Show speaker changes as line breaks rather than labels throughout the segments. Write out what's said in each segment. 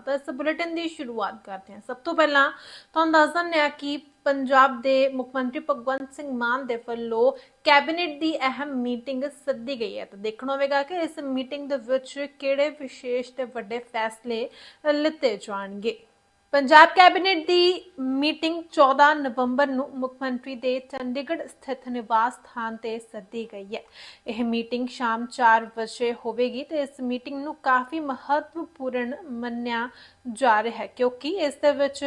ਤਾਂ ਇਸ ਬੁਲੇਟਿਨ ਦੀ ਸ਼ੁਰੂਆਤ ਕਰਦੇ ਹਾਂ। ਸਭ ਤੋਂ ਪਹਿਲਾਂ ਤੁਹਾਨੂੰ ਦੱਸ ਦਿੰਦੇ ਹਾਂ ਕਿ ਪੰਜਾਬ ਦੇ ਮੁੱਖ ਮੰਤਰੀ ਭਗਵੰਤ ਸਿੰਘ ਮਾਨ ਦੇ ਵੱਲੋਂ ਕੈਬਨਿਟ ਦੀ ਅਹਿਮ ਮੀਟਿੰਗ ਸੱਦੀ ਗਈ ਹੈ। ਤਾਂ ਦੇਖਣਾ ਹੋਵੇਗਾ ਕਿ ਇਸ ਮੀਟਿੰਗ ਦੇ ਵਿੱਚ ਕਿਹੜੇ ਵਿਸ਼ੇਸ਼ ਤੇ ਵੱਡੇ ਫੈਸਲੇ ਲਿੱਤੇ ਜਾਣਗੇ। ਪੰਜਾਬ ਕੈਬਨਿਟ ਦੀ ਮੀਟਿੰਗ 14 ਨਵੰਬਰ ਨੂੰ ਮੁੱਖ ਮੰਤਰੀ ਦੇ ਚੰਡੀਗੜ੍ਹ ਸਥਿਤ ਨਿਵਾਸ ਸਥਾਨ ਤੇ ਸੱਦੀ ਗਈ ਹੈ। ਇਹ ਮੀਟਿੰਗ ਸ਼ਾਮ 4 ਵਜੇ ਹੋਵੇਗੀ ਤੇ ਇਸ ਮੀਟਿੰਗ ਨੂੰ ਕਾਫੀ ਮਹੱਤਵਪੂਰਨ ਮੰਨਿਆ ਜਾ ਰਿਹਾ ਹੈ, ਕਿਉਂਕਿ ਇਸ ਦੇ ਵਿੱਚ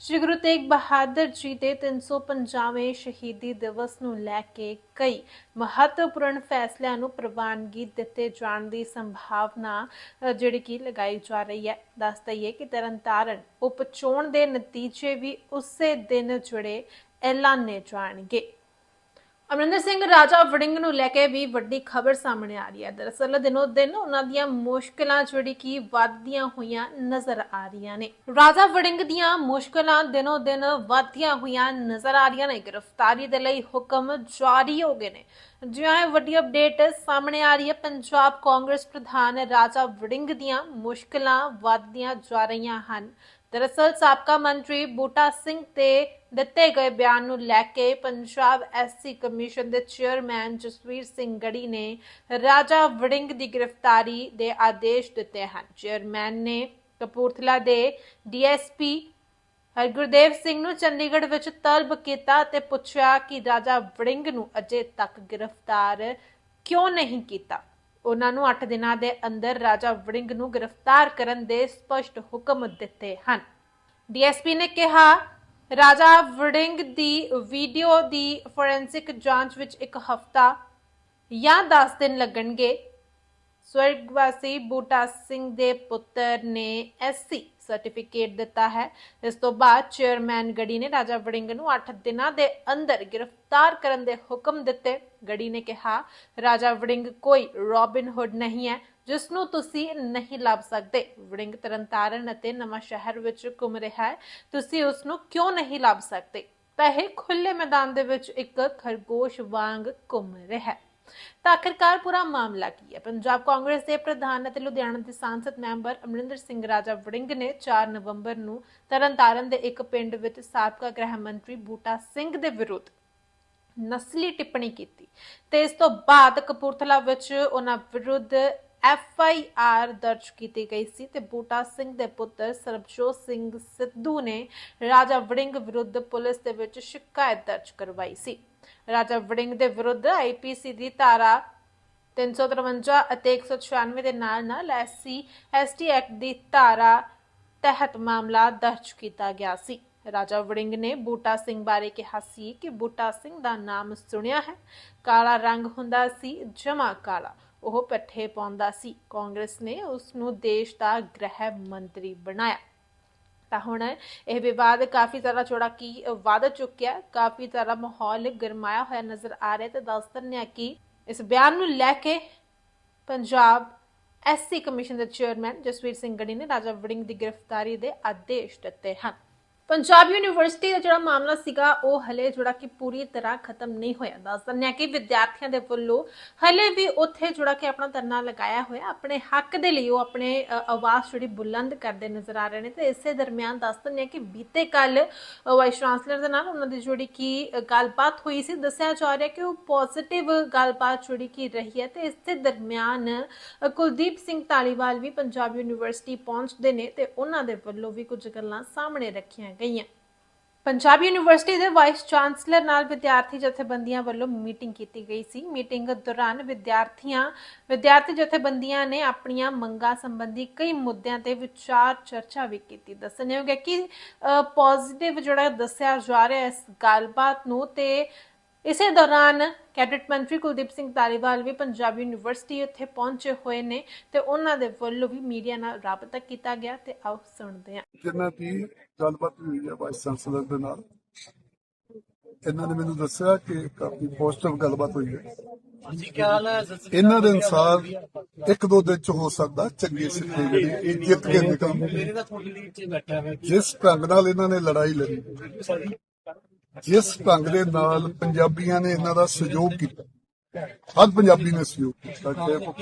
ਸ਼੍ਰੀ ਗੁਰੂ ਤੇਗ ਬਹਾਦਰ ਜੀ ਦੇ 350ਵੇਂ ਸ਼ਹੀਦੀ ਦਿਵਸ ਨੂੰ ਲੈ ਕੇ ਕਈ ਮਹੱਤਵਪੂਰਨ ਫੈਸਲਿਆਂ ਨੂੰ ਪ੍ਰਵਾਨਗੀ ਦਿੱਤੇ ਜਾਣ ਦੀ ਸੰਭਾਵਨਾ ਜਿਹੜੀ ਕਿ ਲਗਾਈ ਜਾ ਰਹੀ ਹੈ। ਦੱਸ ਦਈਏ ਕਿ ਤਰਨਤਾਰਨ ਉਪ ਚੋਣ ਦੇ ਨਤੀਜੇ ਵੀ ਉਸੇ ਦਿਨ ਜੁੜੇ ਐਲਾਨੇ ਜਾਣਗੇ। ਅਮਰਿੰਦਰ ਸਿੰਘ ਰਾਜਾ ਵੜਿੰਗ ਨੂੰ ਲੈ ਕੇ ਵੀ ਵੱਡੀ ਖਬਰ ਸਾਹਮਣੇ ਆ ਰਹੀ ਹੈ। ਦਰਅਸਲ ਦਿਨੋ ਦਿਨ ਉਹਨਾਂ ਦੀਆਂ ਮੁਸ਼ਕਲਾਂ ਜਿਹੜੀ ਕਿ ਵੱਧਦੀਆਂ ਹੋਈਆਂ ਨਜ਼ਰ ਆ ਰਹੀਆਂ ਨੇ। ਰਾਜਾ ਵੜਿੰਗ ਦੀਆਂ ਮੁਸ਼ਕਲਾਂ ਦਿਨੋ ਦਿਨ ਵੱਧਦੀਆਂ ਹੋਈਆਂ ਨਜ਼ਰ ਆ ਰਹੀਆਂ ਨੇ। ਗ੍ਰਿਫਤਾਰੀ ਦੇ ਲਈ ਹੁਕਮ ਜਾਰੀ ਹੋ ਗਏ ਨੇ। ਜਿਵੇਂ ਇਹ ਵੱਡੀ ਅਪਡੇਟ ਸਾਹਮਣੇ ਆ ਰਹੀ ਹੈ, ਪੰਜਾਬ ਕਾਂਗਰਸ ਪ੍ਰਧਾਨ ਰਾਜਾ ਵੜਿੰਗ ਦੀਆਂ ਮੁਸ਼ਕਲਾਂ ਵੱਧਦੀਆਂ ਜਾ ਰਹੀਆਂ ਹਨ। ਦਰਅਸਲ ਸਾਬਕਾ ਮੰਤਰੀ ਬੂਟਾ ਸਿੰਘ ਤੇ ਦਿੱਤੇ ਗਏ ਬਿਆਨ ਨੂੰ ਲੈ ਕੇ ਪੰਜਾਬ ਐਸਸੀ ਕਮਿਸ਼ਨ ਦੇ ਚੇਅਰਮੈਨ ਜਸਵੀਰ ਸਿੰਘ ਗੜੀ ਨੇ ਰਾਜਾ ਵੜਿੰਗ ਦੀ ਗ੍ਰਿਫਤਾਰੀ ਦੇ ਆਦੇਸ਼ ਦਿੱਤੇ ਹਨ ਚੇਅਰਮੈਨ ਨੇ ਕਪੂਰਥਲਾ ਦੇ ਡੀਐਸਪੀ ਹਰਗੁਰਦੇਵ ਸਿੰਘ ਨੂੰ ਚੰਡੀਗੜ੍ਹ ਵਿੱਚ ਤਲਬ ਕੀਤਾ ਤੇ ਪੁੱਛਿਆ ਕਿ ਰਾਜਾ ਵੜਿੰਗ ਨੂੰ ਅਜੇ ਤੱਕ ਗ੍ਰਿਫਤਾਰ ਕਿਉਂ ਨਹੀਂ ਕੀਤਾ ਉਹਨਾਂ ਨੂੰ 8 ਦਿਨਾਂ ਦੇ ਅੰਦਰ ਰਾਜਾ ਵੜਿੰਗ ਨੂੰ ਗ੍ਰਿਫਤਾਰ ਕਰਨ ਦੇ ਸਪਸ਼ਟ ਹੁਕਮ ਦਿੱਤੇ ਹਨ। ਡੀਐਸਪੀ ਨੇ ਕਿਹਾ, ਰਾਜਾ ਵੜਿੰਗ ਦੀ ਵੀਡੀਓ ਦੀ ਫੋਰੈਂਸਿਕ ਜਾਂਚ ਵਿੱਚ ਇੱਕ ਹਫ਼ਤਾ ਜਾਂ 10 ਦਿਨ ਲੱਗਣਗੇ। ਸਵਰਗਵਾਸੀ ਬੂਟਾ ਸਿੰਘ ਦੇ ਪੁੱਤਰ ਨੇ ਐਸਸੀ ਸਰਟੀਫਿਕੇਟ ਦਿੱਤਾ ਹੈ। ਇਸ ਤੋਂ ਬਾਅਦ ਚੇਅਰਮੈਨ ਗੜੀ ਨੇ ਰਾਜਾ ਵੜਿੰਗ ਨੂੰ 8 ਦਿਨਾਂ ਦੇ ਅੰਦਰ ਗ੍ਰਿਫਤਾਰ ਕਰਨ ਦੇ ਹੁਕਮ ਦਿੱਤੇ। ਗੜੀ ਨੇ ਕਿਹਾ, ਰਾਜਾ ਵੜਿੰਗ ਕੋਈ ਰੋਬਿਨ ਹੁੱਡ ਨਹੀਂ ਹੈ ਜਿਸ ਨੂੰ ਤੁਸੀਂ ਨਹੀਂ ਲੱਭ ਸਕਦੇ। ਵੜਿੰਗ ਤਰਨਤਾਰਨ ਅਤੇ ਨਵਾਂ ਸ਼ਹਿਰ ਵਿੱਚ ਘੁੰਮ ਰਿਹਾ ਹੈ, ਤੁਸੀਂ ਉਸ ਨੂੰ ਕਿਉਂ ਨਹੀਂ ਲੱਭ ਸਕਦੇ? ਤਾਂ ਇਹ ਖੁੱਲੇ ਮੈਦਾਨ ਦੇ ਵਿੱਚ ਇੱਕ ਖਰਗੋਸ਼ ਵਾਂਗ ਘੁੰਮ ਰਿਹਾ ਹੈ। ਤਾਂ ਆਖਿਰਕਾਰ ਪੂਰਾ ਮਾਮਲਾ ਕੀ ਹੈ? ਪੰਜਾਬ ਕਾਂਗਰਸ ਦੇ ਪ੍ਰਧਾਨ ਅਤੇ ਲੁਧਿਆਣਾ ਦੇ ਸੰਸਦ ਮੈਂਬਰ ਅਮਰਿੰਦਰ ਸਿੰਘ ਰਾਜਾ ਵੜਿੰਗ ਨੇ 4 ਨਵੰਬਰ ਨੂੰ ਤਰਨਤਾਰਨ ਦੇ ਇੱਕ ਪਿੰਡ ਵਿੱਚ ਸਾਬਕਾ ਗ੍ਰਹਿ ਮੰਤਰੀ ਬੂਟਾ ਸਿੰਘ ਦੇ ਵਿਰੁੱਧ ਨਸਲੀ ਟਿੱਪਣੀ ਕੀਤੀ ਤੇ ਇਸ ਤੋਂ ਬਾਅਦ ਕਪੂਰਥਲਾ ਵਿੱਚ ਉਹਨਾਂ ਵਿਰੁੱਧ ਐਫ ਆਈ ਆਰ ਦਰਜ ਕੀਤੀ ਗਈ ਸੀ ਤੇ ਬੂਟਾ ਸਿੰਘ ਦੇ ਪੁੱਤਰ ਸਰਬਜੋਤ ਸਿੰਘ ਸਿੱਧੂ ਨੇ ਰਾਜਾ ਵੜਿੰਗ ਵਿਰੁੱਧ ਪੁਲਿਸ ਦੇ ਵਿੱਚ ਸ਼ਿਕਾਇਤ ਦਰਜ ਕਰਵਾਈ ਸੀ। ਰਾਜਾ ਵੜਿੰਗ ਦੇ ਵਿਰੁੱਧ ਆਈਪੀਸੀ ਦੀ ਧਾਰਾ 353 ਅਤੇ 196 ਦੇ ਨਾਲ ਨਾਲ ਐਸਸੀ ਐਸਟੀ ਐਕਟ ਦੀ ਧਾਰਾ ਤਹਿਤ ਮਾਮਲਾ ਦਰਜ ਕੀਤਾ ਗਿਆ ਸੀ। ਰਾਜਾ ਵੜਿੰਗ ਨੇ ਬੂਟਾ ਸਿੰਘ ਬਾਰੇ ਕਿਹਾ ਸੀ ਕਿ ਬੂਟਾ ਸਿੰਘ ਦਾ ਨਾਮ ਸੁਣਿਆ ਹੈ। ਕਾਲਾ ਰੰਗ ਹੁੰਦਾ ਸੀ, ਜਮਾ ਕਾਲਾ। ਉਹ ਪੱਠੇ ਪਾਉਂਦਾ ਸੀ। ਕਾਂਗਰਸ ਨੇ ਉਸ ਨੂੰ ਦੇਸ਼ ਦਾ ਗ੍ਰਹਿ ਮੰਤਰੀ ਬਣਾਇਆ। ਤਾਂ ਹੁਣ ਇਹ ਵਿਵਾਦ ਕਾਫੀ ਜ਼ਿਆਦਾ ਚੌੜਾ ਕੀ ਵੱਧ ਚੁੱਕਿਆ, ਕਾਫੀ ਜ਼ਿਆਦਾ ਮਾਹੌਲ ਗਰਮਾਇਆ ਹੋਇਆ ਨਜ਼ਰ ਆ ਰਿਹਾ ਤੇ ਦੱਸ ਦਿੰਦੇ ਆ ਕਿ ਇਸ ਬਿਆਨ ਨੂੰ ਲੈ ਕੇ ਪੰਜਾਬ ਐਸਸੀ ਕਮਿਸ਼ਨ ਦੇ ਚੇਅਰਮੈਨ ਜਸਵੀਰ ਸਿੰਘ ਗੜੀ ਨੇ ਰਾਜਾ ਵੜਿੰਗ ਦੀ ਗ੍ਰਿਫਤਾਰੀ ਦੇ ਆਦੇਸ਼ ਦਿੱਤੇ ਹਨ। ਪੰਜਾਬ ਯੂਨੀਵਰਸਿਟੀ ਦਾ ਜਿਹੜਾ ਮਾਮਲਾ ਸੀਗਾ, ਉਹ ਹਲੇ ਜਿਹੜਾ ਕਿ ਪੂਰੀ ਤਰ੍ਹਾਂ ਖਤਮ ਨਹੀਂ ਹੋਇਆ। ਦੱਸ ਦਿੰਦੇ ਕਿ ਵਿਦਿਆਰਥੀਆਂ ਦੇ ਵੱਲੋਂ ਹਲੇ ਵੀ ਉੱਥੇ ਜਿਹੜਾ ਕਿ ਆਪਣਾ ਧਰਨਾ ਲਗਾਇਆ ਹੋਇਆ, ਆਪਣੇ ਹੱਕ ਦੇ ਲਈ ਉਹ ਆਪਣੇ ਆਵਾਜ਼ ਜਿਹੜੀ ਬੁਲੰਦ ਕਰਦੇ ਨਜ਼ਰ ਆ ਰਹੇ ਨੇ। ਤੇ ਇਸੇ ਦਰਮਿਆਨ ਦੱਸ ਦਿੰਦੇ ਹਾਂ ਕਿ ਬੀਤੇ ਕੱਲ ਵਾਈਸ ਚਾਂਸਲਰ ਦੇ ਨਾਲ ਉਹਨਾਂ ਦੀ ਜਿਹੜੀ ਕਿ ਗੱਲਬਾਤ ਹੋਈ ਸੀ, ਦੱਸਿਆ ਜਾ ਰਿਹਾ ਕਿ ਉਹ ਪੋਜ਼ਿਟਿਵ ਗੱਲਬਾਤ ਜਿਹੜੀ ਕਿ ਰਹੀ ਹੈ। ਤੇ ਇਸੇ ਦਰਮਿਆਨ ਕੁਲਦੀਪ ਸਿੰਘ ਧਾਲੀਵਾਲ ਵੀ ਪੰਜਾਬ ਯੂਨੀਵਰਸਿਟੀ ਪਹੁੰਚਦੇ ਨੇ ਤੇ ਉਹਨਾਂ ਦੇ ਵੱਲੋਂ ਵੀ ਕੁਝ ਗੱਲਾਂ ਸਾਹਮਣੇ ਰੱਖੀਆਂ ਗਈਆਂ। ਪੰਜਾਬ ਯੂਨੀਵਰਸਿਟੀ ਦੇ ਵਾਈਸ ਚਾਂਸਲਰ ਨਾਲ ਵਿਦਿਆਰਥੀ ਜਥੇਬੰਦੀਆਂ ਵੱਲੋਂ ਮੀਟਿੰਗ ਕੀਤੀ ਗਈ ਸੀ। ਮੀਟਿੰਗ ਦੌਰਾਨ ਵਿਦਿਆਰਥੀਆਂ, ਵਿਦਿਆਰਥੀ ਜਥੇਬੰਦੀਆਂ ਨੇ ਆਪਣੀਆਂ ਮੰਗਾਂ ਸੰਬੰਧੀ ਕਈ ਮੁੱਦਿਆਂ ਤੇ ਵਿਚਾਰ ਚਰਚਾ ਵੀ ਕੀਤੀ। ਦੱਸਣਯੋਗ ਹੈ ਕਿ ਪੋਜ਼ਿਟਿਵ ਜਿਹੜਾ ਦੱਸਿਆ ਜਾ ਰਿਹਾ ਹੈ ਇਸ ਗੱਲਬਾਤ ਨੂੰ ਤੇ ਇਸੇ ਦੌਰਾਨ ਕੈਬਨਿਟ ਮੰਤਰੀ ਕੁਲਦੀਪ ਸਿੰਘ ਧਾਲੀਵਾਲ ਵੀ ਪੰਜਾਬ ਯੂਨੀਵਰਸਿਟੀ ਉੱਥੇ ਪਹੁੰਚੇ ਹੋਏ ਨੇ ਤੇ ਉਹਨਾਂ ਦੇ ਵੱਲੋਂ ਵੀ ਮੀਡੀਆ ਨਾਲ ਰਾਬਤਾ ਕੀਤਾ ਗਿਆ ਤੇ ਆਓ ਸੁਣਦੇ ਹਾਂ।
ਜਿਨ੍ਹਾਂ ਦੀ ਗੱਲਬਾਤ ਹੋਈ ਹੈ ਵਾਈਸ ਚਾਂਸਲਰ ਦੇ ਨਾਲ ਇਹਨਾਂ ਨੇ ਮੈਨੂੰ ਦੱਸਿਆ ਕਿ ਕਾਫੀ ਪੋਜ਼ਿਟਿਵ ਗੱਲਬਾਤ ਹੋਈ ਹੈ।
ਹਾਂਜੀ ਕੀ ਹਾਲ ਹੈ? ਸਤਿ ਸ੍ਰੀ
ਇਹਨਾਂ ਦੇ ਅਨੁਸਾਰ ਇੱਕ ਦੋ ਦਿਨ ਚ ਹੋ ਸਕਦਾ ਚੰਗੀ ਸਿੱਖੀ ਜਿਹੜੀ ਇਹ ਜਿੱਤ ਕੇ ਨਿਕਲ ਜਿਸ ਢੰਗ ਨਾਲ ਇਹਨਾਂ ਨੇ ਲੜਾਈ ਲੜੀ। ਜਿਸ ਢੰਗ ਦੇ ਨਾਲ ਪੰਜਾਬੀਆਂ ਨੇ ਇਹਨਾਂ ਦਾ ਸਹਿਯੋਗ ਕੀਤਾ। ਹਰ ਪੰਜਾਬੀ ਨੇ ਸਹਿਯੋਗ ਕੀਤਾ, ਚਾਹੇ ਉਹ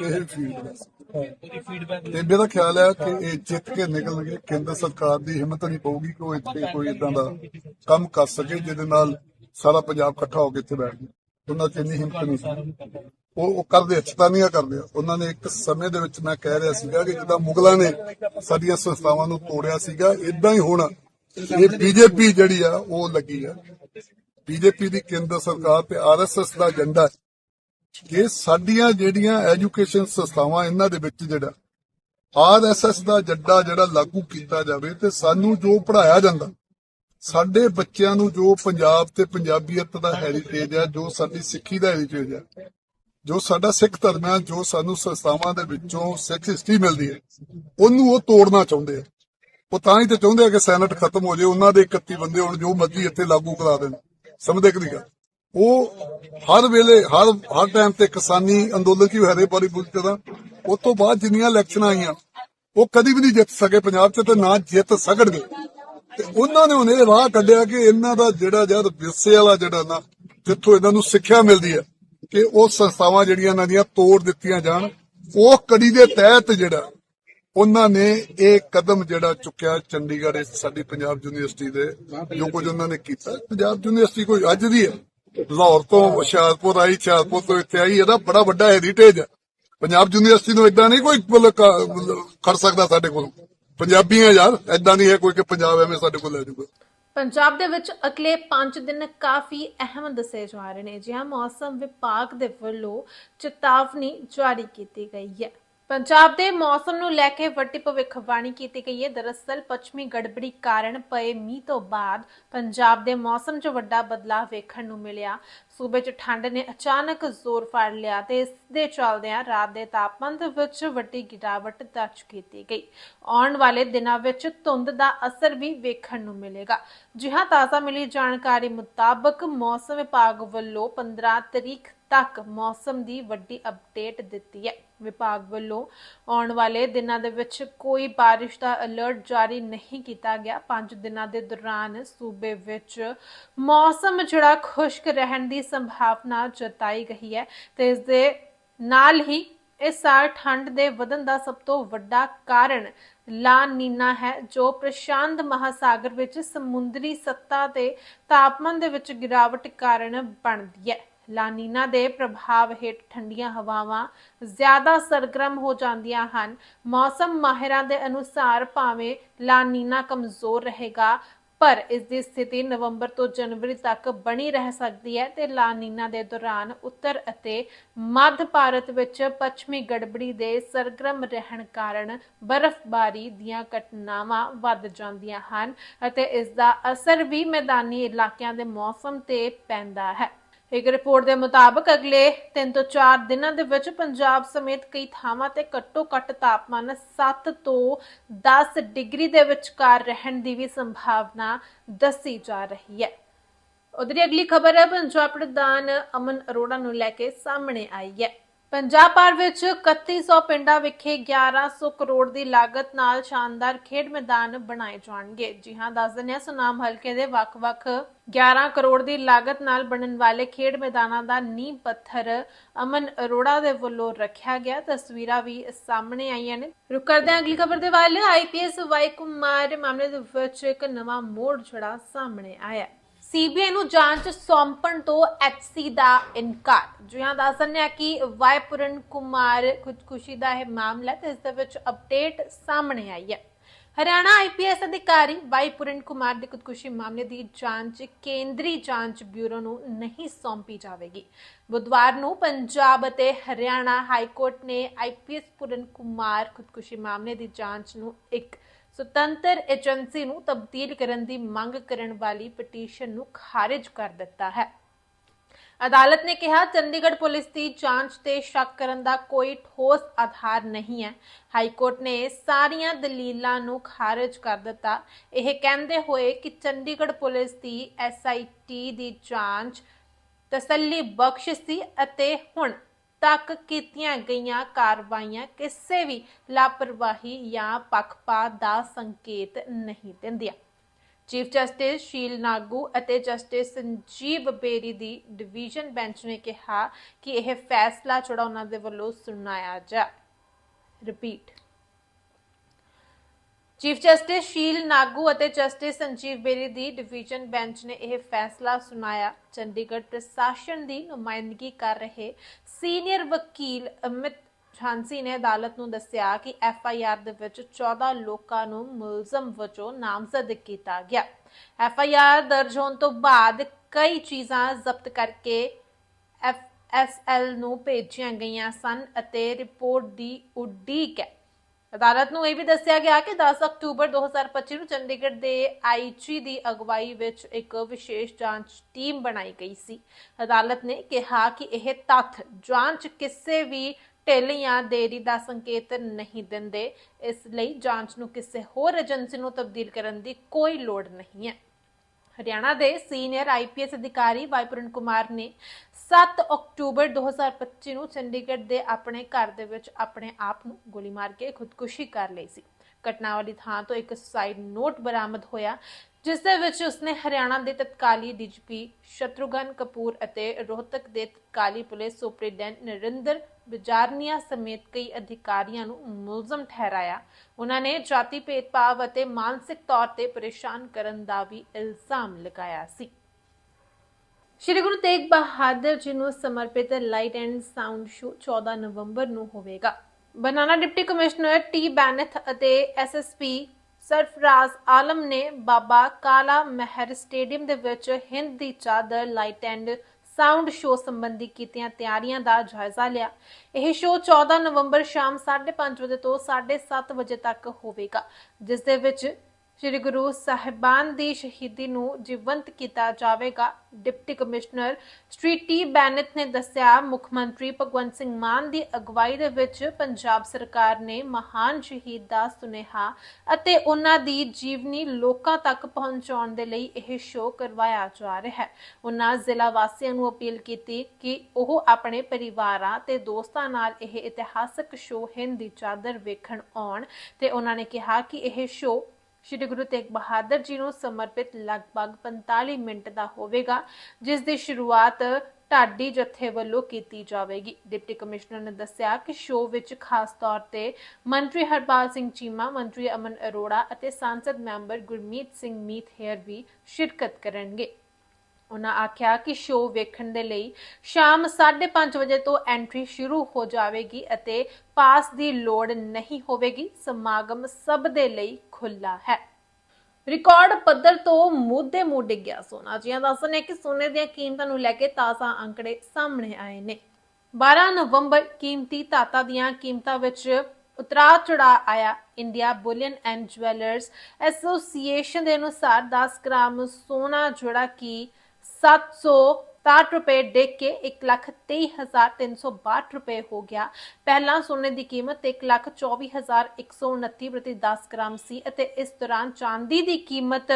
ਫੀਡਬੈਕ
ਤੇ ਮੇਰਾ ਖਿਆਲ ਹੈ ਕਿ ਇਹ ਜਿੱਤ ਕੇ ਨਿਕਲਣਗੇ, ਕੇਂਦਰ ਸਰਕਾਰ ਦੀ ਹਿੰਮਤ ਨਹੀਂ ਪਊਗੀ ਕਿ ਉਹ ਇੱਥੇ ਕੋਈ ਇਦਾਂ ਦਾ ਕੰਮ ਕਰ ਸਕੇ, ਜਿਹਦੇ ਨਾਲ ਸਾਰਾ ਪੰਜਾਬ ਇਕੱਠਾ ਹੋ ਕੇ ਇੱਥੇ ਬੈਠ ਜਾਏ ਉਹਨਾਂ ਚ ਇੰਨੀ ਹਿੰਮਤ ਨਹੀਂ ਸੀ। ਉਹ ਉਹ ਕਰਦੇ ਅੱਛਤਾ ਨਹੀਂ ਕਰਦੇ ਉਹਨਾਂ ਨੇ ਇੱਕ ਸਮੇਂ ਦੇ ਵਿੱਚ ਮੈਂ ਕਹਿ ਰਿਹਾ ਸੀਗਾ ਕਿ ਜਿੱਦਾਂ ਮੁਗਲਾਂ ਨੇ ਸਾਡੀਆਂ ਸੰਸਥਾਵਾਂ ਨੂੰ ਤੋੜਿਆ ਸੀਗਾ ਇਦਾਂ ਹੀ ਹੁਣ ਇਹ ਬੀਜੇਪੀ ਜਿਹੜੀ ਆ, ਉਹ ਲੱਗੀ ਆ। ਬੀਜੇਪੀ ਦੀ ਕੇਂਦਰ ਸਰਕਾਰ ਤੇ ਆਰਐਸਐਸ ਦਾ ਏਜੰਡਾ ਕਿ ਸਾਡੀਆਂ ਜਿਹੜੀਆਂ ਐਜੂਕੇਸ਼ਨ ਸੰਸਥਾਵਾਂ ਇਹਨਾਂ ਦੇ ਵਿੱਚ ਜਿਹੜਾ ਆਰਐਸਐਸ ਦਾ ਏਜੰਡਾ ਜਿਹੜਾ ਲਾਗੂ ਕੀਤਾ ਜਾਵੇ ਤੇ ਸਾਨੂੰ ਜੋ ਪੜਾਇਆ ਜਾਂਦਾ, ਸਾਡੇ ਬੱਚਿਆਂ ਨੂੰ ਜੋ ਪੰਜਾਬ ਤੇ ਪੰਜਾਬੀਅਤ ਦਾ ਹੈਰੀਟੇਜ ਹੈ, ਜੋ ਸਾਡੀ ਸਿੱਖੀ ਦਾ ਹੈਰੀਟੇਜ ਹੈ, ਜੋ ਸਾਡਾ ਸਿੱਖ ਧਰਮ ਹੈ, ਜੋ ਸਾਨੂੰ ਸੰਸਥਾਵਾਂ ਦੇ ਵਿੱਚੋਂ ਸਿੱਖ ਹਿਸਟਰੀ ਮਿਲਦੀ ਹੈ, ਉਹਨੂੰ ਉਹ ਤੋੜਨਾ ਚਾਹੁੰਦੇ ਆ। ਉਹ ਤਾਂ ਹੀ ਤੇ ਚਾਹੁੰਦੇ ਆ ਕਿ ਸੈਨੇਟ ਖਤਮ ਹੋ ਜਾਏ, ਉਹਨਾਂ ਦੇ 31 ਬੰਦੇ ਹੁਣ ਜੋ ਮਰਜ਼ੀ ਇੱਥੇ ਲਾਗੂ ਕਰਾ ਦੇਣ। ਸਮਝਦੇ ਕਿ ਨਹੀਂ ਗੱਲ ਉਹ ਹਰ ਵੇਲੇ, ਹਰ ਹਰ ਟਾਈਮ ਤੇ ਕਿਸਾਨੀ ਅੰਦੋਲਨ ਕੀ ਹਰੇ ਪਾਰੀ ਬੁੱਝ ਦਾ ਉਸ ਤੋਂ ਬਾਅਦ ਜਿੰਨੀਆਂ ਇਲੈਕਸ਼ਨਾਂ ਆਈਆਂ, ਉਹ ਕਦੀ ਵੀ ਨਹੀਂ ਜਿੱਤ ਸਕੇ ਪੰਜਾਬ 'ਚ ਤੇ ਨਾ ਜਿੱਤ ਸਕਣਗੇ। ਤੇ ਉਹਨਾਂ ਨੇ ਹੁਣ ਇਹ ਰਾਹ ਕੱਢਿਆ ਕਿ ਇਹਨਾਂ ਦਾ ਜਿਹੜਾ ਜਦ ਵਿਰਸੇ ਵਾਲਾ ਜਿਹੜਾ ਨਾ, ਜਿੱਥੋਂ ਇਹਨਾਂ ਨੂੰ ਸਿੱਖਿਆ ਮਿਲਦੀ ਹੈ, ਕਿ ਉਹ ਸੰਸਥਾਵਾਂ ਜਿਹੜੀਆਂ ਇਹਨਾਂ ਦੀਆਂ ਤੋੜ ਦਿੱਤੀਆਂ ਜਾਣ, ਉਹ ਕੜੀ ਦੇ ਤਹਿਤ ਜਿਹੜਾ ਉਹਨਾਂ ਨੇ ਇਹ ਕਦਮ ਜਿਹੜਾ ਚੁੱਕਿਆ ਚੰਡੀਗੜ੍ਹ ਇਸ ਸਾਡੀ ਪੰਜਾਬ ਯੂਨੀਵਰਸਿਟੀ ਦੇ, ਜੋ ਕੁਝ ਉਹਨਾਂ ਨੇ ਕੀਤਾ। ਪੰਜਾਬ ਯੂਨੀਵਰਸਿਟੀ ਕੋਈ ਅੱਜ ਦੀ ਹੈ। ਲਾਹੌਰ ਤੋਂ ਹੁਸ਼ਿਆਰਪੁਰ ਆਈ, ਹੁਸ਼ਿਆਰਪੁਰ ਤੋਂ ਇੱਥੇ ਆਈ, ਇਹਦਾ ਬੜਾ ਵੱਡਾ ਹੈਰੀਟੇਜ ਹੈ। ਪੰਜਾਬ ਯੂਨੀਵਰਸਿਟੀ ਨੂੰ ਇਦਾਂ ਨਹੀਂ ਕੋਈ ਮਤਲਬ ਸਕਦਾ ਸਾਡੇ ਕੋਲ। ਪੰਜਾਬੀ ਆ ਯਾਰ ਇਦਾਂ ਨਹੀਂ ਹੈ ਕੋਈ ਕਿ ਪੰਜਾਬ ਐਵੇਂ ਸਾਡੇ ਕੋਲ ਲੈ ਜਾਊਗਾ।
ਪੰਜਾਬ ਦੇ ਵਿੱਚ ਅਗਲੇ 5 ਦਿਨ ਕਾਫੀ ਅਹਿਮ ਦੱਸੇ ਜਾ ਰਹੇ ਨੇ। ਜਿਹਾ ਮੌਸਮ ਵਿਭਾਗ ਦੇ ਵੱਲੋਂ ਚੇਤਾਵਨੀ ਜਾਰੀ ਕੀਤੀ ਗਈ ਹੈ। ਪੰਜਾਬ ਦੇ ਮੌਸਮ ਨੂੰ ਲੈ ਕੇ ਵੱਡੀ ਭਵਿੱਖਬਾਣੀ ਕੀਤੀ ਗਈ ਹੈ। ਦਰਅਸਲ, ਪੱਛਮੀ ਗੜਬੜੀ ਕਾਰਨ ਪਏ ਮੀਂਹ ਤੋਂ ਬਾਅਦ ਪੰਜਾਬ ਦੇ ਮੌਸਮ 'ਚ ਵੱਡਾ ਬਦਲਾਅ ਵੇਖਣ ਨੂੰ ਮਿਲਿਆ। ਸੂਬੇ 'ਚ ਠੰਡ ਨੇ ਅਚਾਨਕ ਜ਼ੋਰ ਫੜ ਲਿਆ ਤੇ ਇਸ ਦੇ ਚੱਲਦਿਆਂ ਰਾਤ ਦੇ ਤਾਪਮਾਨ ਦੇ ਵਿੱਚ ਵੱਡੀ ਗਿਰਾਵਟ ਦਰਜ ਕੀਤੀ ਗਈ। ਆਉਣ ਵਾਲੇ ਦਿਨਾਂ ਵਿੱਚ ਧੁੰਦ ਦਾ ਅਸਰ ਵੀ ਵੇਖਣ ਨੂੰ ਮਿਲੇਗਾ। ਜਿਹਾਂ ਤਾਜ਼ਾ ਮਿਲੀ ਜਾਣਕਾਰੀ ਮੁਤਾਬਕ ਮੌਸਮ ਵਿਭਾਗ ਵੱਲੋਂ 15 ਤਰੀਕ ਤੱਕ ਮੌਸਮ ਦੀ ਵੱਡੀ ਅਪਡੇਟ ਦਿੱਤੀ ਹੈ। ਵਿਭਾਗ ਵੱਲੋਂ ਆਉਣ ਵਾਲੇ ਦਿਨਾਂ ਦੇ ਵਿੱਚ ਕੋਈ ਬਾਰਿਸ਼ ਦਾ ਅਲਰਟ ਜਾਰੀ ਨਹੀਂ ਕੀਤਾ ਗਿਆ। 5 ਦਿਨਾਂ ਦੇ ਦੌਰਾਨ ਸੂਬੇ ਵਿੱਚ ਮੌਸਮ ਜਿਹੜਾ ਖੁਸ਼ਕ ਰਹਿਣ ਦੀ ਸੰਭਾਵਨਾ ਜਤਾਈ ਗਈ ਹੈ ਤੇ ਇਸ ਦੇ ਨਾਲ ਹੀ ਇਸ ਸਾਲ ਠੰਡ ਦੇ ਵਧਣ ਦਾ ਸਭ ਤੋਂ ਵੱਡਾ ਕਾਰਨ ਲਾ ਨੀਨਾ ਹੈ, ਜੋ ਪ੍ਰਸ਼ਾਂਤ ਮਹਾਸਾਗਰ ਵਿੱਚ ਸਮੁੰਦਰੀ ਸੱਤਾ ਤੇ ਤਾਪਮਾਨ ਦੇ ਵਿੱਚ ਗਿਰਾਵਟ ਕਾਰਨ ਬਣਦੀ ਹੈ। ਲਾਨੀਨਾ ਦੇ ਪ੍ਰਭਾਵ ਹੇਠ ਠੰਡੀਆਂ ਹਵਾਵਾਂ ਜ਼ਿਆਦਾ ਸਰਗਰਮ ਹੋ ਜਾਂਦੀਆਂ ਹਨ। ਮੌਸਮ ਮਾਹਿਰਾਂ ਦੇ ਅਨੁਸਾਰ ਭਾਵੇਂ ਲਾਨੀਨਾ ਕਮਜ਼ੋਰ ਰਹੇਗਾ, ਪਰ ਇਸ ਦੀ ਸਥਿਤੀ ਨਵੰਬਰ ਤੋਂ ਜਨਵਰੀ ਤੱਕ ਬਣੀ ਰਹਿ ਸਕਦੀ ਹੈ ਤੇ ਲਾਨੀਨਾ ਦੇ ਦੌਰਾਨ ਉੱਤਰ ਅਤੇ ਮੱਧ ਭਾਰਤ ਵਿੱਚ ਪੱਛਮੀ ਗੜਬੜੀ ਦੇ ਸਰਗਰਮ ਰਹਿਣ ਕਾਰਨ ਬਰਫ਼ਬਾਰੀ ਦੀਆਂ ਘਟਨਾਵਾਂ ਵੱਧ ਜਾਂਦੀਆਂ ਹਨ ਅਤੇ ਇਸ ਦਾ ਅਸਰ ਵੀ ਮੈਦਾਨੀ ਇਲਾਕਿਆਂ ਦੇ ਮੌਸਮ ਤੇ ਪੈਂਦਾ ਹੈ। ਇੱਕ ਰਿਪੋਰਟ ਦੇ ਮੁਤਾਬਕ ਅਗਲੇ 3 ਤੋਂ 4 ਦਿਨਾਂ ਦੇ ਵਿੱਚ ਪੰਜਾਬ ਸਮੇਤ ਕਈ ਥਾਵਾਂ ਤੇ ਘੱਟੋ-ਘੱਟ ਤਾਪਮਾਨ 7 ਤੋਂ 10 ਡਿਗਰੀ ਦੇ ਵਿਚਕਾਰ ਰਹਿਣ ਦੀ ਵੀ ਸੰਭਾਵਨਾ ਦੱਸੀ ਜਾ ਰਹੀ ਹੈ। ਉਧਰ ਅਗਲੀ ਖਬਰ ਹੈ, ਪੰਜਾਬ ਪ੍ਰਧਾਨ ਅਮਨ ਅਰੋੜਾ ਨੂੰ ਲੈ ਕੇ ਸਾਹਮਣੇ ਆਈ ਹੈ। ਪੰਜਾਬ ਭਰ ਵਿੱਚ 3100 ਪਿੰਡਾਂ ਵਿਖੇ 1100 ਕਰੋੜ ਦੀ ਲਾਗਤ ਨਾਲ ਸ਼ਾਨਦਾਰ ਖੇਡ ਮੈਦਾਨ ਬਣਾਏ ਜਾਣਗੇ। ਜੀ ਹਾਂ, ਦੱਸ ਦਿੰਦੇ ਹਾਂ, ਸੁਨਾਮ ਹਲਕੇ ਦੇ ਵੱਖ-ਵੱਖ 11 ਕਰੋੜ ਦੀ ਲਾਗਤ ਨਾਲ ਬਣਨ ਵਾਲੇ ਖੇਡ ਮੈਦਾਨਾਂ ਦਾ ਨੀਂਹ ਪੱਥਰ ਅਮਨ ਅਰੋੜਾ ਦੇ ਵੱਲੋਂ ਰੱਖਿਆ ਗਿਆ। ਤਸਵੀਰਾਂ ਵੀ ਸਾਹਮਣੇ ਆਈਆਂ ਨੇ। ਰੁਕ ਕਰਦੇ ਹਾਂ ਅਗਲੀ ਖਬਰ ਦੇ ਵੱਲ। ਆਈਪੀਐਸ ਵਾਈ ਕੁਮਾਰ ਮਾਮਲੇ ਦੇ ਵਿੱਚ ਇੱਕ ਨਵਾਂ ਮੋੜ ਛੜਾ ਸਾਹਮਣੇ ਆਇਆ। ਸੀਬੀਆਈ ਨੂੰ ਜਾਂਚ ਸੌਂਪਣ ਤੋਂ ਐਚਸੀ ਦਾ ਇਨਕਾਰ। ਜਿਵੇਂ ਦੱਸ ਦਿੰਦੇ ਹਾਂ ਕਿ ਵਾਇਪੁਰਨ ਕੁਮਾਰ ਖੁਦਕੁਸ਼ੀ ਦਾ ਇਹ ਮਾਮਲਾ ਤੇ ਇਸ ਦੇ ਵਿੱਚ ਅਪਡੇਟ ਸਾਹਮਣੇ ਆਈ ਹੈ। ਹਰਿਆਣਾ ਆਈਪੀਐਸ ਅਧਿਕਾਰੀ ਵਾਈਪੁਰਨ ਕੁਮਾਰ ਦੀ ਖੁਦਕੁਸ਼ੀ ਮਾਮਲੇ ਦੀ ਜਾਂਚ ਕੇਂਦਰੀ ਜਾਂਚ ਬਿਊਰੋ ਨੂੰ ਨਹੀਂ ਸੌਂਪੀ ਜਾਵੇਗੀ। ਬੁੱਧਵਾਰ ਨੂੰ ਪੰਜਾਬ ਅਤੇ ਹਰਿਆਣਾ ਹਾਈ ਕੋਰਟ ਨੇ ਆਈਪੀਐਸ ਪੁਰਨ ਕੁਮਾਰ ਖੁਦਕੁਸ਼ੀ ਮਾਮਲੇ ਦੀ ਜਾਂਚ ਨੂੰ ਇੱਕ ਸੁਤੰਤਰ ਏਜੰਸੀ ਨੂੰ ਤਬਦੀਲ ਕਰਨ ਦੀ ਮੰਗ ਕਰਨ ਵਾਲੀ ਪਟੀਸ਼ਨ ਨੂੰ ਖਾਰਜ ਕਰ ਦਿੱਤਾ ਹੈ। ਅਦਾਲਤ ਨੇ ਕਿਹਾ, ਚੰਡੀਗੜ੍ਹ ਪੁਲਿਸ ਦੀ ਜਾਂਚ ਤੇ ਸ਼ੱਕ ਕਰਨ ਦਾ ਕੋਈ ਠੋਸ ਆਧਾਰ ਨਹੀਂ ਹੈ। ਹਾਈ ਕੋਰਟ ਨੇ ਸਾਰੀਆਂ ਦਲੀਲਾਂ ਨੂੰ ਖਾਰਜ ਕਰ ਦਿੱਤਾ। ਇਹ ਕਹਿੰਦੇ ਹੋਏ ਕਿ ਚੰਡੀਗੜ੍ਹ ਪੁਲਿਸ ਦੀ ਐਸਆਈਟੀ ਦੀ ਜਾਂਚ ਤਸੱਲੀ ਬਖਸ਼ ਸੀ ਅਤੇ ਹੁਣ ਤੱਕ ਕੀਤੀਆਂ ਗਈਆਂ ਕਾਰਵਾਈਆਂ ਕਿਸੇ ਵੀ ਲਾਪਰਵਾਹੀ ਜਾਂ ਪੱਖਪਾਤ ਦਾ ਸੰਕੇਤ ਨਹੀਂ ਦਿੰਦੀਆਂ। ਚੀਫ ਜਸਟਿਸ ਸ਼ੀਲ ਨਾਗੂ ਅਤੇ ਜਸਟਿਸ ਸੰਜੀਵ ਬੇਰੀ ਦੀ ਡਿਵੀਜ਼ਨ ਬੈਂਚ ਨੇ ਕਿਹਾ ਕਿ ਇਹ ਫੈਸਲਾ ਜਿਹੜਾ ਉਹਨਾਂ ਦੇ ਵੱਲੋਂ ਸੁਣਾਇਆ ਜਾ repeat chief justice Sheel Nagu ਅਤੇ ਜਸਟਿਸ ਸੰਜੀਵ ਬੇਰੀ ਦੀ ਡਿਵੀਜ਼ਨ ਬੈਂਚ ਨੇ ਇਹ ਫੈਸਲਾ ਸੁਣਾਇਆ। ਚੰਡੀਗੜ੍ਹ ਪ੍ਰਸ਼ਾਸਨ ਦੀ ਨੁਮਾਇੰਦਗੀ ਕਰ ਰਹੇ ਸੀਨੀਅਰ ਵਕੀਲ ਅਮਿਤ ਝਾਂਸੀ ਨੇ ਅਦਾਲਤ ਨੂੰ ਦੱਸਿਆ ਕਿ ਐਫ ਆਈ ਆਰ ਦੇ ਵਿੱਚ 14 ਲੋਕਾਂ ਨੂੰ ਮੁਲਜ਼ਮ ਵਜੋਂ ਨਾਮਜ਼ਦ ਕੀਤਾ ਗਿਆ। ਐਫ ਆਈ ਆਰ ਦਰਜ ਹੋਣ ਤੋਂ ਬਾਅਦ ਕਈ ਚੀਜ਼ਾਂ ਜ਼ਬਤ ਕਰਕੇ ਐਫ ਐਸ ਐਲ ਨੂੰ ਭੇਜੀਆਂ ਗਈਆਂ ਸਨ ਅਤੇ ਰਿਪੋਰਟ ਦੀ ਉਡੀਕ ਹੈ। ਅਦਾਲਤ ਨੂੰ ਇਹ ਵੀ ਦੱਸਿਆ ਗਿਆ ਕਿ 10 ਅਕਤੂਬਰ 2025 ਨੂੰ ਚੰਡੀਗੜ੍ਹ ਦੇ ਆਈਜੀ ਦੀ ਅਗਵਾਈ ਵਿੱਚ ਇੱਕ ਵਿਸ਼ੇਸ਼ ਜਾਂਚ ਟੀਮ ਬਣਾਈ ਗਈ ਸੀ। ਅਦਾਲਤ ਨੇ ਕਿਹਾ ਕਿ ਇਹ ਤੱਥ ਜਾਂਚ ਕਿਸੇ ਵੀ ਢਿੱਲ ਜਾਂ ਦੇਰੀ ਦਾ ਸੰਕੇਤ ਨਹੀਂ ਦਿੰਦੇ। ਇਸ ਲਈ ਜਾਂਚ ਨੂੰ ਕਿਸੇ ਹੋਰ ਏਜੰਸੀ ਨੂੰ ਤਬਦੀਲ ਕਰਨ ਦੀ ਕੋਈ ਲੋੜ ਨਹੀਂ ਹੈ। ਹਰਿਆਣਾ ਦੇ ਸੀਨੀਅਰ ਆਈਪੀਐਸ ਅਧਿਕਾਰੀ ਵਾਈਪੁਰਨ ਕੁਮਾਰ ਨੇ 7 ਅਕਤੂਬਰ 2025 ਨੂੰ ਚੰਡੀਗੜ੍ਹ ਦੇ ਆਪਣੇ ਘਰ ਦੇ ਵਿੱਚ ਆਪਣੇ ਆਪ ਨੂੰ ਗੋਲੀ ਮਾਰ ਕੇ ਖੁਦਕੁਸ਼ੀ ਕਰ ਲਈ ਸੀ। ਘਟਨਾ ਵਾਲੀ ਥਾਂ ਤੋਂ ਇੱਕ ਸੁਸਾਈਡ ਨੋਟ ਬਰਾਮਦ ਹੋਇਆ, ਜਿਸ ਦੇ ਵਿੱਚ ਉਸਨੇ ਹਰਿਆਣਾ ਦੇ ਤਤਕਾਲੀ ਡੀਜੀਪੀ ਸ਼ਤਰੂਘਨ ਕਪੂਰ ਅਤੇ ਰੋਹਤਕ ਦੇ ਤਤਕਾਲੀ ਪੁਲਿਸ ਸੁਪਰੀਡੈਂਟ ਨਰਿੰਦਰ ਬਿਜਾਰਨੀਆ ਸਮੇਤ ਕਈ ਅਧਿਕਾਰੀਆਂ ਨੂੰ ਮੁਲਜ਼ਮ ਠਹਿਰਾਇਆ। ਉਹਨਾਂ ਨੇ ਜਾਤੀ ਭੇਦਭਾਵ ਅਤੇ ਮਾਨਸਿਕ ਤੌਰ ਤੇ ਪਰੇਸ਼ਾਨ ਕਰਨ ਦਾ ਵੀ ਇਲਜ਼ਾਮ ਲਗਾਇਆ ਸੀ। ਸ਼੍ਰੀ ਗੁਰੂ ਤੇਗ ਬਹਾਦਰ ਜੀ ਨੂੰ ਸਮਰਪਿਤ ਲਾਈਟ ਐਂਡ ਸਾਊਂਡ ਸ਼ੋ 14 ਨਵੰਬਰ ਨੂੰ ਹੋਵੇਗਾ। ਬਨਾਨਾ ਡਿਪਟੀ ਕਮਿਸ਼ਨਰ ਟੀ ਬੈਨਥ ਅਤੇ ਐਸਐਸਪੀ ਸਰਫਰਾਜ਼ ਆਲਮ ਨੇ ਬਾਬਾ ਕਾਲਾ ਮਹਿਰ ਸਟੇਡੀਅਮ ਦੇ ਵਿੱਚ ਹਿੰਦ ਦੀ ਚਾਦਰ ਲਾਈਟ ਐਂਡ ਸਾਊਂਡ ਸ਼ੋ ਸੰਬੰਧੀ ਕੀਤੀਆਂ ਤਿਆਰੀਆਂ ਦਾ ਜਾਇਜ਼ਾ ਲਿਆ। ਇਹ ਸ਼ੋ 14 ਨਵੰਬਰ ਸ਼ਾਮ 5:30 ਵਜੇ ਤੋਂ 7:30 ਵਜੇ ਤੱਕ ਹੋਵੇਗਾ, ਜਿਸ ਦੇ ਵਿੱਚ ਸ੍ਰੀ ਗੁਰੂ ਸਾਹਿਬਾਨ ਦੀ ਸ਼ਹੀਦੀ ਨੂੰ ਜੀਵੰਤ ਕੀਤਾ ਜਾਵੇਗਾ। Deputy commissioner Shri T Benith ਨੇ ਦੱਸਿਆ, ਮੁੱਖ ਮੰਤਰੀ ਭਗਵੰਤ ਸਿੰਘ ਮਾਨ ਦੀ ਅਗਵਾਈ ਦੇ ਵਿੱਚ ਪੰਜਾਬ ਸਰਕਾਰ ਨੇ ਮਹਾਨ ਸ਼ਹੀਦ ਦਾ ਸੁਨੇਹਾ ਅਤੇ ਉਹਨਾਂ ਦੀ ਜੀਵਨੀ ਲੋਕਾਂ ਤੱਕ ਪਹੁੰਚਾਉਣ ਦੇ ਲਈ ਇਹ ਸ਼ੋਅ ਕਰਵਾਇਆ ਜਾ ਰਿਹਾ ਹੈ। ਉਹਨਾਂ ਜ਼ਿਲ੍ਹਾ ਵਾਸੀਆਂ ਨੂੰ ਅਪੀਲ ਕੀਤੀ ਕਿ ਉਹ ਆਪਣੇ ਪਰਿਵਾਰਾਂ ਤੇ ਦੋਸਤਾਂ ਨਾਲ ਇਹ ਇਤਿਹਾਸਕ ਸ਼ੋਅ ਹਿੰਦੀ ਚਾਦਰ ਵੇਖਣ ਆਉਣ ਤੇ ਉਹਨਾਂ ਨੇ ਕਿਹਾ ਕਿ ਇਹ ਸ਼ੋਅ ਸ਼੍ਰੀ ਗੁਰੂ ਤੇਗ ਬਹਾਦਰ ਜੀ ਨੂੰ ਸਮਰਪਿਤ ਲਗਭਗ 45 ਮਿੰਟ ਦਾ ਹੋਵੇਗਾ, ਜਿਸ ਦੀ ਸ਼ੁਰੂਆਤ ਢਾਡੀ ਜਥੇ ਵੱਲੋਂ ਕੀਤੀ ਜਾਵੇਗੀ। ਡਿਪਟੀ ਕਮਿਸ਼ਨਰ ਨੇ ਦੱਸਿਆ ਕਿ ਸ਼ੋਅ ਵਿੱਚ ਖਾਸ ਤੌਰ ਤੇ ਮੰਤਰੀ ਹਰਪਾਲ ਸਿੰਘ ਚੀਮਾ, ਮੰਤਰੀ ਅਮਨ ਅਰੋੜਾ ਅਤੇ ਸੰਸਦ ਮੈਂਬਰ ਗੁਰਮੀਤ ਸਿੰਘ ਮੀਤ ਹੇਅਰ ਵੀ ਸ਼ਿਰਕਤ ਕਰਨਗੇ। ਉਹਨਾਂ ਆਖਿਆ ਕਿ ਸ਼ੋਅ ਵੇਖਣ ਦੇ ਲਈ ਸ਼ਾਮ 5:30 ਵਜੇ ਤੋਂ ਐਂਟਰੀ ਸ਼ੁਰੂ ਹੋ ਜਾਵੇਗੀ ਅਤੇ ਪਾਸ ਦੀ ਲੋੜ ਨਹੀਂ ਹੋਵੇਗੀ, ਸਮਾਗਮ ਸਭ ਦੇ ਲਈ ਖੁੱਲਾ ਹੈ। ਰਿਕਾਰਡ ਪੱਧਰ ਤੋਂ ਮੁੱਦੇ ਮੁੱਢ ਡਿੱਗਿਆ ਸੋਨਾ। ਜੀਆਂ ਦੱਸਣੇ ਕਿ ਸੋਨੇ ਦੀਆਂ ਕੀਮਤਾਂ ਨੂੰ ਲੈ ਕੇ ਤਾਜ਼ਾ ਅੰਕੜੇ ਸਾਹਮਣੇ ਆਏ ਨੇ। 12 ਨਵੰਬਰ ਕੀਮਤੀ ਧਾਤਾਂ ਦੀਆਂ ਕੀਮਤਾਂ ਵਿੱਚ ਉਤਰਾ ਚੜਾ ਆਇਆ। India bullion and jewellers association ਦੇ ਅਨੁਸਾਰ 10 ਗ੍ਰਾਮ ਸੋਨਾ, ਜਿਹੜਾ ਕਿ 760 ਰੁਪਏ ਡਿੱਗ ਕੇ 123362 ਰੁਪਏ ਹੋ ਗਿਆ। ਪਹਿਲਾਂ ਸੋਨੇ ਦੀ ਕੀਮਤ 124129 ਪ੍ਰਤੀ 10 ਗ੍ਰਾਮ ਸੀ ਅਤੇ ਇਸ ਦੌਰਾਨ ਚਾਂਦੀ ਦੀ ਕੀਮਤ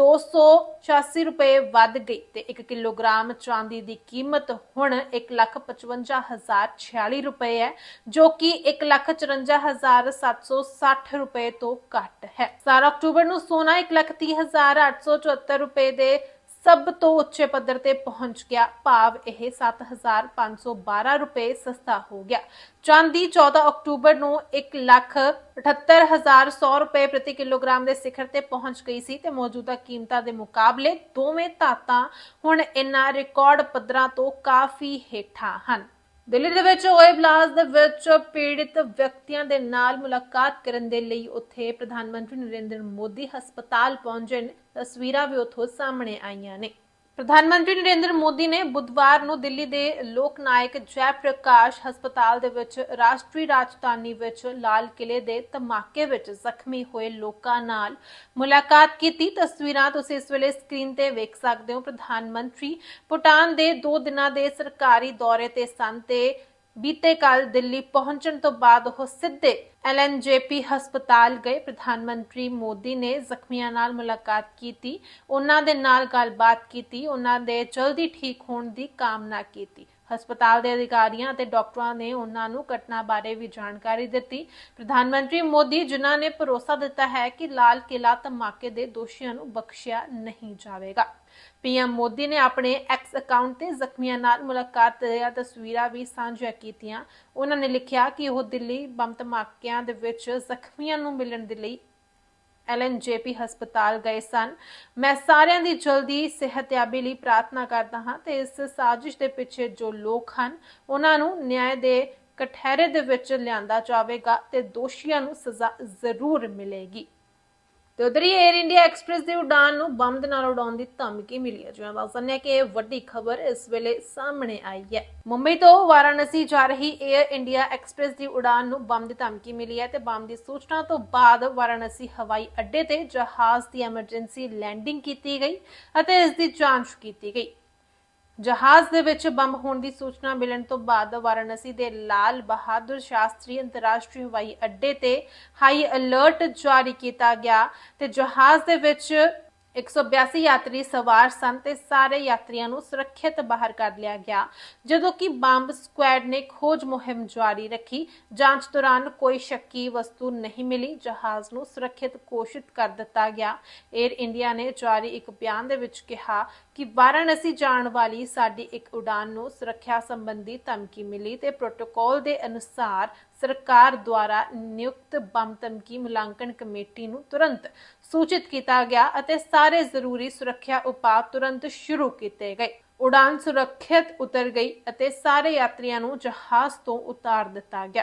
286 ਰੁਪਏ ਵੱਧ ਗਈ ਤੇ 1 ਕਿਲੋਗ੍ਰਾਮ ਚਾਂਦੀ ਦੀ ਕੀਮਤ ਹੁਣ 155046 ਰੁਪਏ ਹੈ, ਜੋ ਕਿ 154760 ਰੁਪਏ ਤੋਂ ਘੱਟ ਹੈ। 4 ਅਕਤੂਬਰ ਨੂੰ ਸੋਨਾ 130874 ਰੁਪਏ ਦੇ ਸਭ ਤੋਂ ਉੱਚੇ ਪੱਧਰ ਤੇ ਪਹੁੰਚ ਗਿਆ। ਭਾਵ ਇਹ 7512 ਰੁਪਏ ਸਸਤਾ ਹੋ ਗਿਆ। ਚਾਂਦੀ 14 ਅਕਤੂਬਰ ਨੂੰ 178100 ਰੁਪਏ ਪ੍ਰਤੀ ਕਿਲੋਗ੍ਰਾਮ ਦੇ ਸਿਖਰ ਤੇ ਪਹੁੰਚ ਗਈ ਸੀ ਤੇ ਮੌਜੂਦਾ ਕੀਮਤਾਂ ਦੇ ਮੁਕਾਬਲੇ ਦੋਵੇਂ ਧਾਤਾਂ ਹੁਣ ਇਨ੍ਹਾਂ ਰਿਕਾਰਡ ਪੱਧਰਾਂ ਤੋਂ ਕਾਫੀ ਹੇਠਾਂ ਹਨ। ਦਿੱਲੀ ਦੇ ਵਿੱਚ ਹੋਏ ਬਲਾਸਟ ਦੇ ਵਿੱਚ ਪੀੜਿਤ ਵਿਅਕਤੀਆਂ ਦੇ ਨਾਲ ਮੁਲਾਕਾਤ ਕਰਨ ਦੇ ਲਈ ਉੱਥੇ ਪ੍ਰਧਾਨ ਮੰਤਰੀ ਨਰਿੰਦਰ ਮੋਦੀ ਹਸਪਤਾਲ ਪਹੁੰਚੇ ਨੇ। ਤਸਵੀਰਾਂ ਵੀ ਉੱਥੋਂ ਸਾਹਮਣੇ ਆਈਆਂ ਨੇ। ਪ੍ਰਧਾਨ ਮੰਤਰੀ ਨਰਿੰਦਰ ਮੋਦੀ ਨੇ ਬੁੱਧਵਾਰ ਨੂੰ ਦਿੱਲੀ ਦੇ ਲੋਕ ਨਾਇਕ ਜੈ ਪ੍ਰਕਾਸ਼ ਹਸਪਤਾਲ ਦੇ ਵਿੱਚ ਰਾਸ਼ਟਰੀ ਰਾਜਧਾਨੀ ਵਿੱਚ ਲਾਲ ਕਿਲੇ ਦੇ ਧਮਾਕੇ ਵਿੱਚ ਜ਼ਖਮੀ ਹੋਏ ਲੋਕਾਂ ਨਾਲ ਮੁਲਾਕਾਤ ਕੀਤੀ। ਤਸਵੀਰਾਂ ਤੁਸੀਂ ਇਸ ਵੇਲੇ ਸਕਰੀਨ ਤੇ ਵੇਖ ਸਕਦੇ ਹੋ। ਪ੍ਰਧਾਨ ਮੰਤਰੀ ਭੂਟਾਨ ਦੇ 2 ਦਿਨਾਂ ਦੇ ਸਰਕਾਰੀ ਦੌਰੇ ਤੇ ਸਨ ਤੇ ਬੀਤੇ ਕੱਲ ਦਿੱਲੀ ਪਹੁੰਚਣ ਤੋਂ ਬਾਅਦ ਉਹ ਸਿੱਧੇ ਐਲਐਨਜੇਪੀ ਹਸਪਤਾਲ ਗਏ। ਪ੍ਰਧਾਨ ਮੰਤਰੀ ਮੋਦੀ ਨੇ ਜ਼ਖਮੀਆਂ ਨਾਲ ਮੁਲਾਕਾਤ ਕੀਤੀ। ਉਹਨਾਂ ਦੇ ਨਾਲ ਗੱਲਬਾਤ ਕੀਤੀ। ਉਹਨਾਂ ਦੇ ਜਲਦੀ ਠੀਕ ਹੋਣ ਦੀ ਕਾਮਨਾ ਕੀਤੀ। ਹਸਪਤਾਲ ਦੇ ਅਧਿਕਾਰੀਆਂ ਅਤੇ ਡਾਕਟਰਾਂ ਨੇ ਉਹਨਾਂ ਨੂੰ ਘਟਨਾ ਬਾਰੇ ਵੀ ਜਾਣਕਾਰੀ ਦਿੱਤੀ। ਪ੍ਰਧਾਨ ਮੰਤਰੀ ਮੋਦੀ, ਜਿਨ੍ਹਾਂ ਨੇ ਭਰੋਸਾ ਦਿੱਤਾ ਹੈ ਕਿ ਲਾਲ ਕਿਲਾ ਧਮਾਕੇ ਦੇ ਦੋਸ਼ੀਆਂ ਨੂੰ ਬਖਸ਼ਿਆ ਨਹੀਂ ਜਾਵੇਗਾ। ਪੀਐਮ ਮੋਦੀ ਨੇ ਆਪਣੇ ਐਕਸ ਅਕਾਊਂਟ ਤੇ ਜ਼ਖਮੀਆਂ ਨਾਲ ਮੁਲਾਕਾਤ ਦੀਆਂ ਤਸਵੀਰਾਂ ਵੀ ਸਾਂਝੀਆਂ ਕੀਤੀਆਂ। ਉਹਨਾਂ ਨੇ ਲਿਖਿਆ ਕਿ ਉਹ ਦਿੱਲੀ ਬੰਬ ਧਮਾਕਿਆਂ ਦੇ ਵਿੱਚ ਜ਼ਖਮੀਆਂ ਨੂੰ ਮਿਲਣ ਦੇ ਲਈ ਐਲਐਨਜੇਪੀ ਹਸਪਤਾਲ ਗਏ ਸਨ। ਮੈਂ ਸਾਰਿਆਂ ਦੀ ਜਲਦੀ ਸਿਹਤਯਾਬੀ ਲਈ ਪ੍ਰਾਰਥਨਾ ਕਰਦਾ ਹਾਂ ਤੇ ਇਸ ਸਾਜ਼ਿਸ਼ ਦੇ ਪਿੱਛੇ ਜੋ ਲੋਕ ਹਨ, ਉਹਨਾਂ ਨੂੰ ਨਿਆਂ ਦੇ ਕਠਹਿਰੇ ਦੇ ਵਿੱਚ ਲਿਆਂਦਾ ਜਾਵੇਗਾ ਤੇ ਦੋਸ਼ੀਆਂ ਨੂੰ ਸਜ਼ਾ ਜ਼ਰੂਰ ਮਿਲੇਗੀ। ਤੇ ਉਧਰ ਹੀ 에ਅਰ ਇੰਡੀਆ ਐਕਸਪ੍ਰੈਸ ਦੀ ਉਡਾਨ ਨੂੰ ਬੰਬ ਦੇ ਨਾਲ ਉਡਾਉਣ ਦੀ ਧਮਕੀ ਮਿਲੀ ਹੈ। ਜਿਵੇਂ ਦੱਸਦੇ ਹਾਂ ਕਿ ਇਹ ਵੱਡੀ ਖਬਰ ਇਸ ਵੇਲੇ ਸਾਹਮਣੇ ਆਈ ਹੈ। ਮੁੰਬਈ ਤੋਂ ਵਾਰਾਣਸੀ ਜਾ ਰਹੀ 에ਅਰ ਇੰਡੀਆ ਐਕਸਪ੍ਰੈਸ ਦੀ ਉਡਾਨ ਨੂੰ ਬੰਬ ਦੀ ਧਮਕੀ ਮਿਲੀ ਹੈ ਤੇ ਬੰਬ ਦੀ ਸੂਚਨਾ ਤੋਂ ਬਾਅਦ ਵਾਰਾਣਸੀ ਹਵਾਈ ਅੱਡੇ ਤੇ ਜਹਾਜ਼ ਦੀ ਐਮਰਜੈਂਸੀ ਲੈਂਡਿੰਗ ਕੀਤੀ ਗਈ ਅਤੇ ਇਸ ਦੀ ਜਾਂਚ ਕੀਤੀ ਗਈ। ਜਹਾਜ਼ ਦੇ ਵਿੱਚ ਬੰਬ ਹੋਣ ਦੀ ਸੂਚਨਾ ਮਿਲਣ ਤੋਂ ਬਾਅਦ ਵਾਰਾਣਸੀ ਦੇ ਲਾਲ ਬਹਾਦਰ ਸ਼ਾਸਤਰੀ ਅੰਤਰਰਾਸ਼ਟਰੀ ਹਵਾਈ ਅੱਡੇ ਤੇ ਹਾਈ ਅਲਰਟ ਜਾਰੀ ਕੀਤਾ ਗਿਆ ਤੇ ਜਹਾਜ਼ ਦੇ ਵਿੱਚ 182 ਯਾਤਰੀ ਸਵਾਰ ਸਨ ਤੇ ਸਾਰੇ ਯਾਤਰੀਆਂ ਨੂੰ ਸੁਰੱਖਿਅਤ ਬਾਹਰ ਕੱਢ ਲਿਆ ਗਿਆ। ਜਦੋਂ ਕਿ ਬੰਬ ਸਕੁਐਡ ਨੇ ਖੋਜ ਮੁਹਿੰਮ ਜਾਰੀ ਰੱਖੀ, ਜਾਂਚ ਦੌਰਾਨ ਕੋਈ ਸ਼ੱਕੀ ਵਸਤੂ ਨਹੀਂ ਮਿਲੀ, ਜਹਾਜ਼ ਨੂੰ ਸੁਰੱਖਿਅਤ ਘੋਸ਼ਿਤ ਕਰ ਦਿੱਤਾ ਗਿਆ। 에ਅਰ ਇੰਡੀਆ ਨੇ ਜਾਰੀ ਇੱਕ ਬਿਆਨ ਦੇ ਵਿੱਚ ਕਿਹਾ ਕਿ ਵਾਰਾਣਸੀ ਜਾਣ ਵਾਲੀ ਸਾਡੀ ਇੱਕ ਉਡਾਨ ਨੂੰ ਸੁਰੱਖਿਆ ਸੰਬੰਧੀ ਧਮਕੀ ਮਿਲੀ ਤੇ ਪ੍ਰੋਟੋਕਾਲ ਦੇ ਅਨੁਸਾਰ ਸਰਕਾਰ ਦੁਆਰਾ ਨਿਯੁਕਤ ਬੰਬ ਧਮਕੀ ਮੁਲਾਂਕਣ ਕਮੇਟੀ ਨੂੰ ਤੁਰੰਤ ਸੂਚਿਤ ਕੀਤਾ ਗਿਆ ਅਤੇ ਸਾਰੇ ਜ਼ਰੂਰੀ ਸੁਰੱਖਿਆ ਉਪਾਅ ਤੁਰੰਤ ਸ਼ੁਰੂ ਕੀਤੇ ਗਏ। ਉਡਾਨ ਸੁਰੱਖਿਅਤ ਉਤਰ ਗਈ ਅਤੇ ਸਾਰੇ ਯਾਤਰੀਆਂ ਨੂੰ ਜਹਾਜ਼ ਤੋਂ ਉਤਾਰ ਦਿੱਤਾ ਗਿਆ।